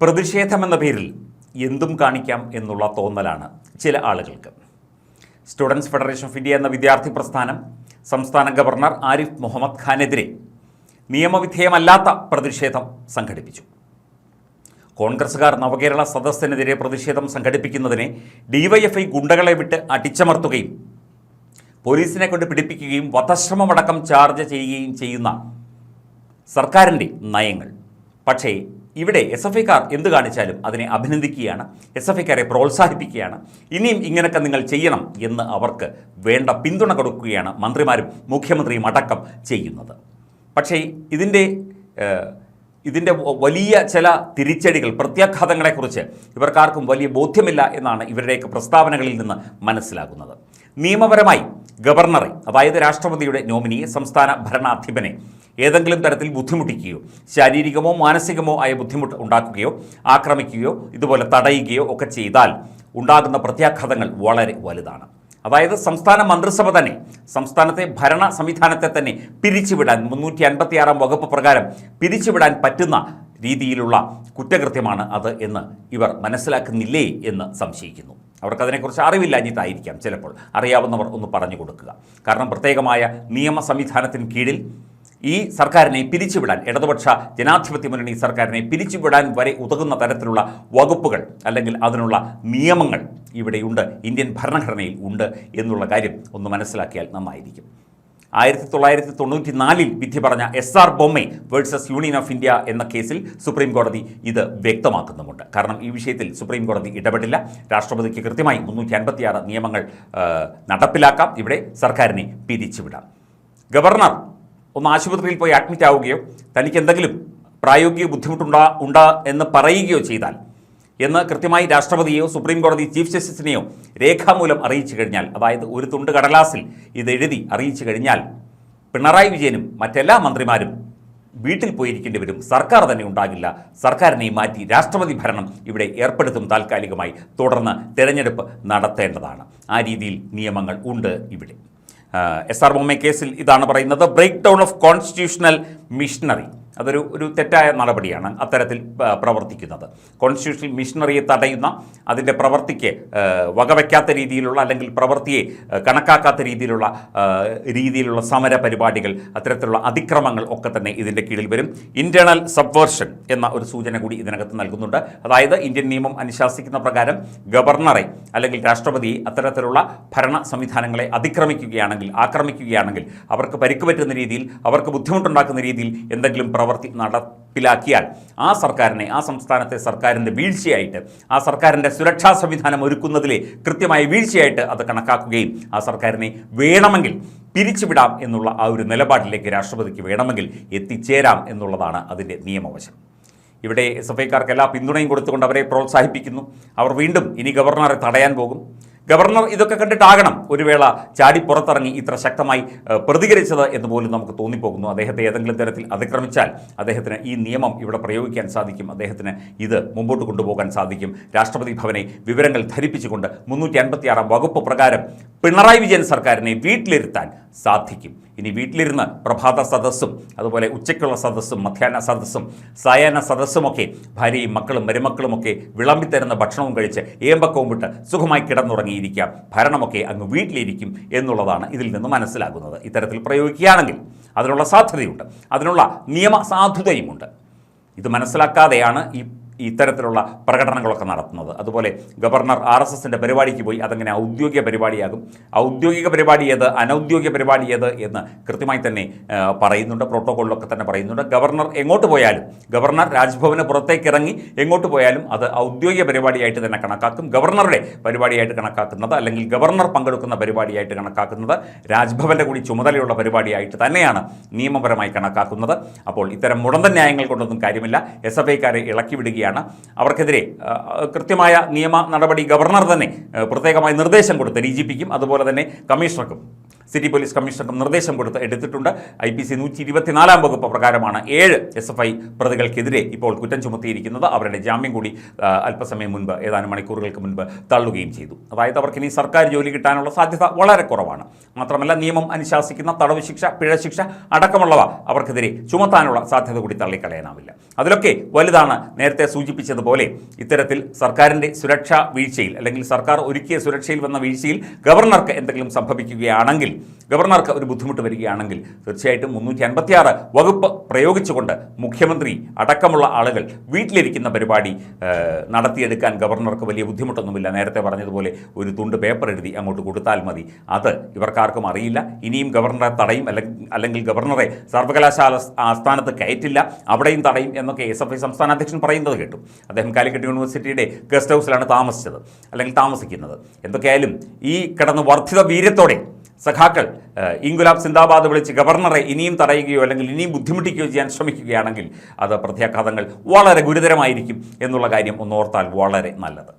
പ്രതിഷേധമെന്ന പേരിൽ എന്തും കാണിക്കാം എന്നുള്ള തോന്നലാണ് ചില ആളുകൾക്ക്. സ്റ്റുഡൻസ് ഫെഡറേഷൻ ഓഫ് ഇന്ത്യ എന്ന വിദ്യാർത്ഥി പ്രസ്ഥാനം സംസ്ഥാന ഗവർണർ ആരിഫ് മുഹമ്മദ് ഖാനെതിരെ നിയമവിധേയമല്ലാത്ത പ്രതിഷേധം സംഘടിപ്പിച്ചു. കോൺഗ്രസുകാർ നവകേരള സദസ്സിനെതിരെ പ്രതിഷേധം സംഘടിപ്പിക്കുന്നതിനെ ഡിവൈഎഫ്ഐ ഗുണ്ടകളെ വിട്ട് അടിച്ചമർത്തുകയും പോലീസിനെ കൊണ്ട് പിടിപ്പിക്കുകയും വധശ്രമമടക്കം ചാർജ് ചെയ്യുകയും ചെയ്യുന്ന സർക്കാരിന്റെ നയങ്ങൾ. പക്ഷേ ഇവിടെ എസ് എഫ് ഐക്കാർ എന്ത് കാണിച്ചാലും അതിനെ അഭിനന്ദിക്കുകയാണ് എസ് എഫ് ഐക്കാരെ പ്രോത്സാഹിപ്പിക്കുകയാണ്. ഇനിയും ഇങ്ങനെയൊക്കെ നിങ്ങൾ ചെയ്യണം എന്ന് അവർക്ക് വേണ്ട പിന്തുണ കൊടുക്കുകയാണ് മന്ത്രിമാരും മുഖ്യമന്ത്രിയും അടക്കം ചെയ്യുന്നത്. പക്ഷേ ഇതിന്റെ ഇതിന്റെ വലിയ ചില തിരിച്ചടികൾ പ്രത്യാഘാതങ്ങളെക്കുറിച്ച് ഇവർക്കാർക്കും വലിയ ബോധ്യമില്ല എന്നാണ് ഇവരുടെയൊക്കെ പ്രസ്താവനകളിൽ നിന്ന് മനസ്സിലാകുന്നത്. നിയമപരമായി ഗവർണറെ അതായത് രാഷ്ട്രപതിയുടെ നോമിനിയെ സംസ്ഥാന ഭരണാധിപനെ ഏതെങ്കിലും തരത്തിൽ ബുദ്ധിമുട്ടിക്കുകയോ ശാരീരികമോ മാനസികമോ ആയ ബുദ്ധിമുട്ട് ഉണ്ടാക്കുകയോ ആക്രമിക്കുകയോ ഇതുപോലെ തടയുകയോ ഒക്കെ ചെയ്താൽ ഉണ്ടാകുന്ന പ്രത്യാഘാതങ്ങൾ വളരെ വലുതാണ്. അതായത് സംസ്ഥാന മന്ത്രിസഭ തന്നെ സംസ്ഥാനത്തെ ഭരണ സംവിധാനത്തെ തന്നെ പിരിച്ചുവിടാൻ മുന്നൂറ്റി അൻപത്തിയാറാം വകുപ്പ് പ്രകാരം പിരിച്ചുവിടാൻ പറ്റുന്ന രീതിയിലുള്ള കുറ്റകൃത്യമാണ് അത് എന്ന് ഇവർ മനസ്സിലാക്കുന്നില്ലേ എന്ന് സംശയിക്കുന്നു. അവർക്കതിനെക്കുറിച്ച് അറിവില്ലാഞ്ഞിട്ടായിരിക്കാം ചിലപ്പോൾ. അറിയാവുന്നവർ ഒന്ന് പറഞ്ഞു കൊടുക്കുക. കാരണം പ്രത്യേകമായ നിയമ സംവിധാനത്തിന് കീഴിൽ ഈ സർക്കാരിനെ പിരിച്ചുവിടാൻ ഇടതുപക്ഷ ജനാധിപത്യ മുന്നണി സർക്കാരിനെ പിരിച്ചുവിടാൻ വരെ ഉതകുന്ന തരത്തിലുള്ള വകുപ്പുകൾ അല്ലെങ്കിൽ അതിനുള്ള നിയമങ്ങൾ ഇവിടെയുണ്ട്. ഇന്ത്യൻ ഭരണഘടനയിൽ ഉണ്ട് എന്നുള്ള കാര്യം ഒന്ന് മനസ്സിലാക്കിയാൽ നന്നായിരിക്കും. ആയിരത്തി തൊള്ളായിരത്തി തൊണ്ണൂറ്റി നാലിൽ വിധി പറഞ്ഞ S R Bommai versus Union of India എന്ന കേസിൽ സുപ്രീം കോടതി ഇത് വ്യക്തമാക്കുന്നുമുണ്ട്. കാരണം ഈ വിഷയത്തിൽ സുപ്രീം കോടതി ഇടപെടില്ല. രാഷ്ട്രപതിക്ക് കൃത്യമായി മുന്നൂറ്റി അൻപത്തിയാറ് നിയമങ്ങൾ നടപ്പിലാക്കാം. ഇവിടെ സർക്കാരിനെ പിരിച്ചുവിടാം. ഗവർണർ ഒന്ന് ആശുപത്രിയിൽ പോയി അഡ്മിറ്റ് ആവുകയോ തനിക്ക് എന്തെങ്കിലും പ്രായോഗിക ബുദ്ധിമുട്ടുണ്ടാ ഉണ്ടാ എന്ന് പറയുകയോ ചെയ്താൽ എന്ന് കൃത്യമായി രാഷ്ട്രപതിയോ സുപ്രീം കോടതി ചീഫ് ജസ്റ്റിസിനെയോ രേഖാമൂലം അറിയിച്ചു കഴിഞ്ഞാൽ അതായത് ഒരു തുണ്ട് കടലാസിൽ ഇത് എഴുതി അറിയിച്ചു കഴിഞ്ഞാൽ പിണറായി വിജയനും മറ്റെല്ലാ മന്ത്രിമാരും വീട്ടിൽ പോയിരിക്കേണ്ടി വരും. സർക്കാർ തന്നെ ഉണ്ടാകില്ല. സർക്കാരിനെ മാറ്റി രാഷ്ട്രപതി ഭരണം ഇവിടെ ഏർപ്പെടുത്തും താൽക്കാലികമായി. തുടർന്ന് തെരഞ്ഞെടുപ്പ് നടത്തേണ്ടതാണ്. ആ രീതിയിൽ നിയമങ്ങൾ ഉണ്ട് ഇവിടെ. എസ് ആർ ബൊമ്മ കേസിൽ ഇതാണ് പറയുന്നത്. Break down of constitutional machinery അതൊരു ഒരു തെറ്റായ നടപടിയാണ് അത്തരത്തിൽ പ്രവർത്തിക്കുന്നത്. കോൺസ്റ്റിറ്റ്യൂഷണൽ മിഷനറിയെ തടയുന്ന അതിന്റെ പ്രവൃത്തിക്ക് വകവയ്ക്കാത്ത രീതിയിലുള്ള അല്ലെങ്കിൽ പ്രവൃത്തിയെ കണക്കാക്കാത്ത രീതിയിലുള്ള രീതിയിലുള്ള സമര പരിപാടികൾ അത്തരത്തിലുള്ള അതിക്രമങ്ങൾ ഒക്കെ തന്നെ ഇതിന്റെ കീഴിൽ വരും. ഇന്റേണൽ സബ്വേർഷൻ എന്ന ഒരു സൂചന കൂടി ഇതിനകത്ത് നൽകുന്നുണ്ട്. അതായത് ഇന്ത്യൻ നിയമം അനുശാസിക്കുന്ന പ്രകാരം ഗവർണറെ അല്ലെങ്കിൽ രാഷ്ട്രപതിയെ അത്തരത്തിലുള്ള ഭരണ സംവിധാനങ്ങളെ അതിക്രമിക്കുകയാണെങ്കിൽ ആക്രമിക്കുകയാണെങ്കിൽ അവർക്ക് പരിക്ക് പറ്റുന്ന രീതിയിൽ അവർക്ക് ബുദ്ധിമുട്ടുണ്ടാക്കുന്ന രീതിയിൽ എന്തെങ്കിലും പ്രവൃത്തി നടപ്പിലാക്കിയാൽ ആ സർക്കാരിനെ ആ സംസ്ഥാനത്തെ സർക്കാരിന്റെ വീഴ്ചയായിട്ട് ആ സർക്കാരിന്റെ സുരക്ഷാ സംവിധാനം ഒരുക്കുന്നതിലെ കൃത്യമായ വീഴ്ചയായിട്ട് അത് കണക്കാക്കുകയും ആ സർക്കാരിനെ വേണമെങ്കിൽ പിരിച്ചുവിടാം എന്നുള്ള ആ ഒരു നിലപാടിലേക്ക് രാഷ്ട്രപതിക്ക് വേണമെങ്കിൽ എത്തിച്ചേരാം എന്നുള്ളതാണ് അതിന്റെ നിയമവശം. ഇവിടെ എസ് എഫ് ഐക്കാർക്ക് എല്ലാ പിന്തുണയും കൊടുത്തുകൊണ്ട് അവരെ പ്രോത്സാഹിപ്പിക്കുന്നു. അവർ വീണ്ടും ഇനി ഗവർണറെ തടയാൻ പോകും. ഗവർണർ ഇതൊക്കെ കണ്ടിട്ടാകണം ഒരു വേള ചാടി പുറത്തിറങ്ങി ഇത്ര ശക്തമായി പ്രതികരിച്ചത് എന്ന് പോലും നമുക്ക് തോന്നിപ്പോകുന്നു. അദ്ദേഹത്തെ ഏതെങ്കിലും തരത്തിൽ അതിക്രമിച്ചാൽ അദ്ദേഹത്തിന് ഈ നിയമം ഇവിടെ പ്രയോഗിക്കാൻ സാധിക്കും. അദ്ദേഹത്തിന് ഇത് മുമ്പോട്ട് കൊണ്ടുപോകാൻ സാധിക്കും. രാഷ്ട്രപതി ഭവനെ വിവരങ്ങൾ ധരിപ്പിച്ചുകൊണ്ട് മുന്നൂറ്റി വകുപ്പ് പ്രകാരം പിണറായി വിജയൻ സർക്കാരിനെ വീട്ടിലിരുത്താൻ സാധിക്കും. ഇനി വീട്ടിലിരുന്ന് പ്രഭാത സദസ്സും അതുപോലെ ഉച്ചയ്ക്കുള്ള സദസ്സും മധ്യാഹ്ന സദസ്സും സായാഹ്ന സദസ്സുമൊക്കെ ഭാര്യയും മക്കളും മരുമക്കളുമൊക്കെ വിളമ്പിത്തരുന്ന ഭക്ഷണവും കഴിച്ച് ഏമ്പക്കവും വിട്ട് സുഖമായി കിടന്നുറങ്ങിയിരിക്കാം ഭരണമൊക്കെ അങ്ങ് വീട്ടിലിരിക്കും എന്നുള്ളതാണ് ഇതിൽ നിന്ന് മനസ്സിലാകുന്നത്. ഇത്തരത്തിൽ പ്രയോഗിക്കുകയാണെങ്കിൽ അതിനുള്ള സാധ്യതയുണ്ട്. അതിനുള്ള നിയമസാധുതയുമുണ്ട്. ഇത് മനസ്സിലാക്കാതെയാണ് ഈ ഇത്തരത്തിലുള്ള പ്രകടനങ്ങളൊക്കെ നടത്തുന്നത്. അതുപോലെ ഗവർണർ ആർ എസ് എസിന്റെ പരിപാടിക്ക് പോയി അതങ്ങനെ ഔദ്യോഗിക പരിപാടിയാകും ഔദ്യോഗിക പരിപാടി ഏത് അനൗദ്യോഗിക പരിപാടി ഏത് എന്ന് കൃത്യമായി തന്നെ പറയുന്നുണ്ട് പ്രോട്ടോകോളിലൊക്കെ തന്നെ പറയുന്നുണ്ട്. ഗവർണർ എങ്ങോട്ട് പോയാലും ഗവർണർ രാജ്ഭവന് പുറത്തേക്ക് ഇറങ്ങി എങ്ങോട്ട് പോയാലും അത് ഔദ്യോഗിക പരിപാടിയായിട്ട് തന്നെ കണക്കാക്കും. ഗവർണറുടെ പരിപാടിയായിട്ട് കണക്കാക്കുന്നത് അല്ലെങ്കിൽ ഗവർണർ പങ്കെടുക്കുന്ന പരിപാടിയായിട്ട് കണക്കാക്കുന്നത് രാജ്ഭവന്റെ കൂടി ചുമതലയുള്ള പരിപാടിയായിട്ട് തന്നെയാണ് നിയമപരമായി കണക്കാക്കുന്നത്. അപ്പോൾ ഇത്തരം മുടന്തൻ ന്യായങ്ങൾ കൊണ്ടൊന്നും കാര്യമില്ല. എസ് എഫ് ഐക്കാരെ ഇളക്കി വിടുകയാണ് അവർക്കെതിരെ ആ, കൃത്യമായ നിയമ നടപടി ഗവർണർ തന്നെ പ്രത്യേകമായി നിർദ്ദേശം കൊടുത്ത് ഡി അതുപോലെ തന്നെ കമ്മീഷണർക്കും സിറ്റി പോലീസ് കമ്മീഷണർക്ക് നിർദ്ദേശം കൊടുത്ത് എടുത്തിട്ടുണ്ട്. ഐ പി സി നൂറ്റി ഇരുപത്തിനാലാം വകുപ്പ് പ്രകാരമാണ് ഏഴ് എസ് എഫ് ഐ പ്രതികൾക്കെതിരെ ഇപ്പോൾ കുറ്റം ചുമത്തിയിരിക്കുന്നത്. അവരുടെ ജാമ്യം കൂടി അല്പസമയം മുൻപ് ഏതാനും മണിക്കൂറുകൾക്ക് മുൻപ് തള്ളുകയും ചെയ്തു. അതായത് അവർക്ക് ഇനി സർക്കാർ ജോലി കിട്ടാനുള്ള സാധ്യത വളരെ കുറവാണ്. മാത്രമല്ല നിയമം അനുശാസിക്കുന്ന തടവ് ശിക്ഷ പിഴ ശിക്ഷ അടക്കമുള്ളവ അവർക്കെതിരെ ചുമത്താനുള്ള സാധ്യത കൂടി തള്ളിക്കളയാനാവില്ല. അതിലൊക്കെ വലുതാണ് നേരത്തെ സൂചിപ്പിച്ചതുപോലെ ഇത്തരത്തിൽ സർക്കാരിന്റെ സുരക്ഷാ വീഴ്ചയിൽ അല്ലെങ്കിൽ സർക്കാർ ഒരുക്കിയ സുരക്ഷയിൽ വന്ന വീഴ്ചയിൽ ഗവർണർക്ക് എന്തെങ്കിലും സംഭവിക്കുകയാണെങ്കിൽ ഗവർണർക്ക് ഒരു ബുദ്ധിമുട്ട് വരികയാണെങ്കിൽ തീർച്ചയായിട്ടും മുന്നൂറ്റി അൻപത്തിയാറ് വകുപ്പ് പ്രയോഗിച്ചുകൊണ്ട് മുഖ്യമന്ത്രി അടക്കമുള്ള ആളുകൾ വീട്ടിലിരിക്കുന്ന പരിപാടി നടത്തിയെടുക്കാൻ ഗവർണർക്ക് വലിയ ബുദ്ധിമുട്ടൊന്നുമില്ല. നേരത്തെ പറഞ്ഞതുപോലെ ഒരു തുണ്ട് പേപ്പർ എഴുതി അങ്ങോട്ട് കൊടുത്താൽ മതി. അത് ഇവർക്കാർക്കും അറിയില്ല. ഇനിയും ഗവർണറെ തടയും അല്ലെങ്കിൽ ഗവർണറെ സർവകലാശാല ആസ്ഥാനത്ത് കയറ്റില്ല. അവിടെയും തടയും എന്നൊക്കെ എസ് എഫ് ഐ സംസ്ഥാന അധ്യക്ഷൻ പറയുന്നത് കേട്ടു. അദ്ദേഹം കാലിക്കറ്റ് യൂണിവേഴ്സിറ്റിയുടെ ഗസ്റ്റ് ഹൗസിലാണ് താമസിച്ചത് അല്ലെങ്കിൽ താമസിക്കുന്നത്. എന്തൊക്കെയായാലും ഈ കിടന്ന് വർദ്ധിത വീര്യത്തോടെ സഖാക്കൾ ഇൻഗുലാബ് സിന്ദാബാദ് വിളിച്ച് ഗവർണറെ ഇനിയും തടയുകയോ അല്ലെങ്കിൽ ഇനിയും ബുദ്ധിമുട്ടിക്കുകയോ ചെയ്യാൻ ശ്രമിക്കുകയാണെങ്കിൽ അത് പ്രത്യാഘാതങ്ങൾ വളരെ ഗുരുതരമായിരിക്കും എന്നുള്ള കാര്യം ഒന്നോർത്താൽ വളരെ നല്ലത്.